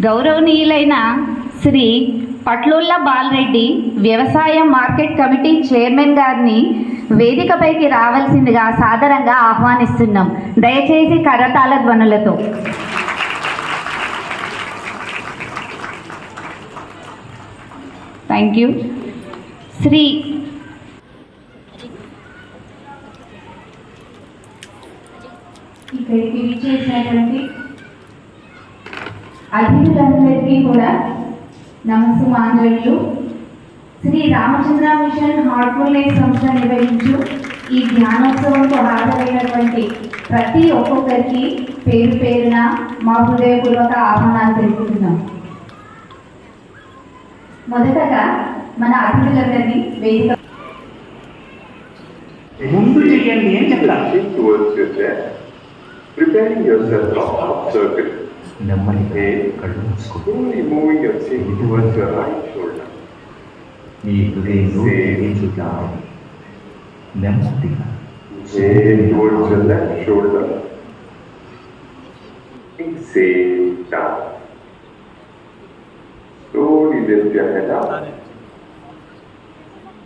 గౌరవనీయులైన శ్రీ పట్లుల్ల బాలరెడ్డి వ్యవసాయ market committee chairman గారిని వేదికపైకి రావాల్సిందిగా సాదరంగా ఆహ్వానిస్తున్నాం. దయచేసి కరతాళ ధ్వనులతో. థ్యాంక్ యూ శ్రీ ఇక్కడికి విచ్చేసినటువంటి అతిథులందరికీ కూడా నమస్సుమాంజలు శ్రీ రామచంద్ర మిషన్ హార్ట్ఫుల్నెస్ సంస్థ నిర్వహించు ఈ ధ్యానోత్సవంతో హాజరైనటువంటి ప్రతి ఒక్కొక్కరికి పేరు పేరున మా హృదయపూర్వక ఆహ్వానాలు తెలుపుతున్నాం. మొదటగా మన అతిథులందరినీ వేదిక ముందు చెయ్యండి అని చెప్తాను. Looking towards your chest, preparing yourself for half circle. నెమ్మదిగా కళ్ళు మూసుకోండి Slowly moving your chin towards your right shoulder. మీ హృదయంలో చూద్దాం నెమ్మదిగా Inhale towards your left shoulder. Exhale down. Slowly lift your head up.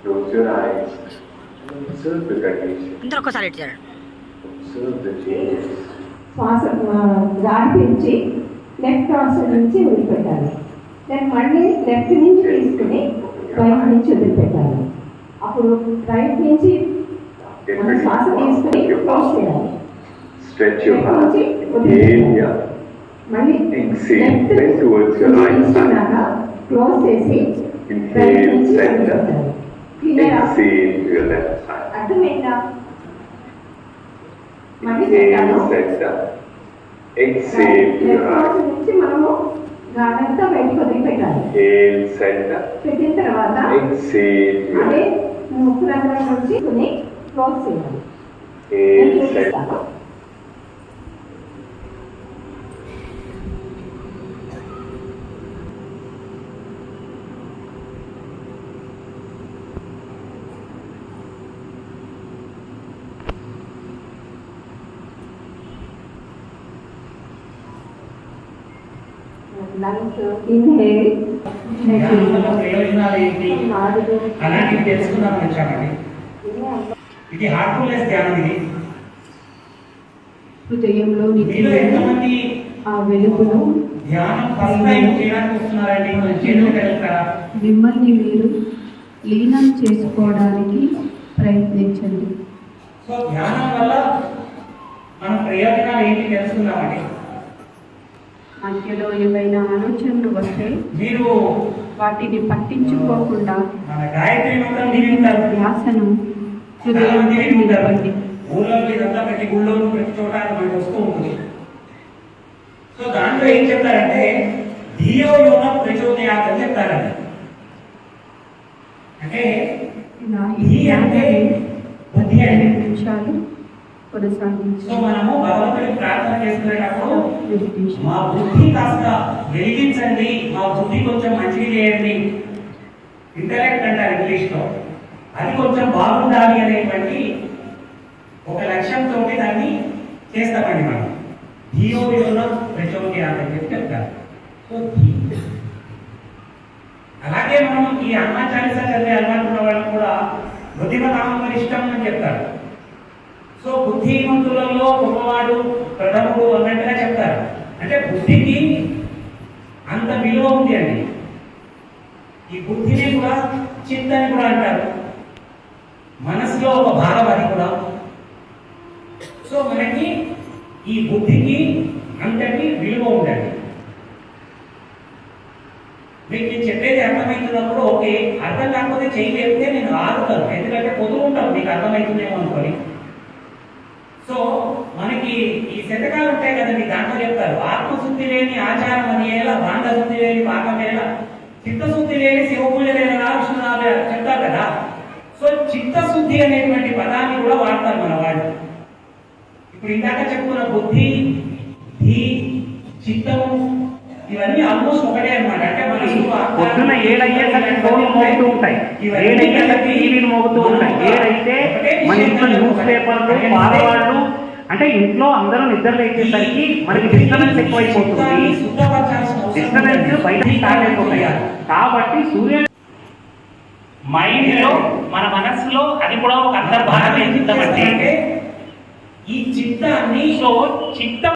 Close your eyes. Observe the condition. అందరూ ఒక్కసారి ఇటు చేయండి Observe the changes. శ్వాస ఆ, గాలి పెంచి లెఫ్ట్ ఆన్సర్ నుంచి వదిలిపెట్టాలి. దాన్ని మళ్ళీ లెఫ్ట్ నుంచి తీసుకుని రైట్ నుంచి వదిలిపెట్టాలి. అప్పుడు రైట్ నుంచి మనం శ్వాస తీసుకుని క్లోజ్ చేయాలి. స్ట్రెచ్ నుంచి మళ్ళీ క్లోజ్ చేసి అర్థమైందా? మళ్ళీ నుంచి మనము గాలంతా బయటకు వదిలిపెట్టాలి. పెట్టిన తర్వాత అదే right. ముక్కు రంధ్రం నుంచి కొని క్లోజ్ చేయాలి. లంగ్స్ ఇన్హేల్ అలాంటివి తెలుసుకుందామని వచ్చామండి. ఇది హార్ట్ఫుల్నెస్ ధ్యానం ఇది. హృదయంలో మీలో ఎంతమంది ఆ వెలుగును ధ్యానం ఫస్ట్ టైం చేయడానికి వస్తున్నారండి? మిమ్మల్ని మీరు లీనం చేసుకోవడానికి ప్రయత్నించండి. సో ధ్యానం వల్ల మన ప్రయోజనాలు ఏంటి తెలుసుకుందామండి. మధ్యలో ఏవైనా ఆలోచనలు వస్తే మీరు వాటిని పట్టించుకోకుండా ధ్యాసను ఊళ్ళో ఇదంతా ప్రతి గుళ్ళోను ప్రతి చోట మనకి వస్తూ ఉంటుంది. సో దాంట్లో ఏం చెప్తారంటే ధియో యోన ప్రచోదయాత్ అని చెప్తారండి అంటే ధీ అంటే బుద్ధి అండి పదిహేను సో మనము భగవంతుడికి ప్రార్థన చేసుకునేటప్పుడు మా బుద్ధి కాస్త వెలిగించండి మా బుద్ధి కొంచెం మంచిగా చేయండి. ఇంటలెక్ట్ అంటారు ఇంగ్లీష్లో. అది కొంచెం బాగుండాలి అనేటువంటి ఒక లక్ష్యంతో దాన్ని చేస్తామండి మనం. ధియో యోన ప్రచోదయాత్ అని చెప్పి చెప్తారు. సో అలాగే మనం ఈ అన్న చాలీసా చదివే అలవాటు ఉన్న వాళ్ళు కూడా బుద్ధిమతామరిష్టం అని చెప్తారు. సో బుద్ధిమంతులలో గొప్పవాడు ప్రథముడు అన్నట్టుగా చెప్తారు. అంటే బుద్ధికి అంత విలువ ఉంది అండి. ఈ బుద్ధిని కూడా చిత్ అని కూడా అంటారు. మనసులో ఒక భాగం అది కూడా. సో మనకి ఈ బుద్ధికి అంతటి విలువ ఉందండి. మీకు నేను చెప్పేది అర్థమవుతున్నప్పుడు ఓకే అర్థం కాకపోతే చేయలేకపోతే నేను ఆగుతాను. ఎందుకంటే పొదుగు ఉంటాను మీకు అర్థమవుతుందేమో అనుకోని. సో మనకి ఈ శతకాలు ఉంటాయి కదండి దాంట్లో చెప్తారు. ఆత్మశుద్ధి లేని ఆచారం అని ఎలా? బాంధ శుద్ధి లేని పాపం ఎలా? చిత్తశుద్ధి లేని శివపూజ లేని విష్ణునాథ చెప్తారు కదా. సో చిత్తశుద్ధి అనేటువంటి పదాన్ని కూడా వాడతారు మన వాళ్ళు. ఇప్పుడు ఇందాక చెప్పుకున్న బుద్ధి ధీ చిత్తము ఇవన్నీ ఆల్మోస్ట్ ఒకటే అన్నమాట. అంటే ఏడయ్యేసరికి ఫోన్లు మోగుతూ ఉంటాయి. ఏడయ్యేసరికి టీవీలు మోగుతూ ఉంటాయి. ఏడైతే మన ఇంట్లో న్యూస్ పేపర్లు పాలవాళ్ళు అంటే ఇంట్లో అందరూ నిద్ర లేచేసరికి మనకి డిస్టర్బెన్స్ ఎక్కువైపోతుంది డిస్టర్బెన్స్ ఉంది. బయట స్టార్ట్ అయిపోతాయి కాబట్టి సూర్య మైండ్లో మన మనస్సులో అది కూడా ఒక అంతర్భాగమే చిత్తం అంటే ఈ చిత్తాన్ని సో చిత్తం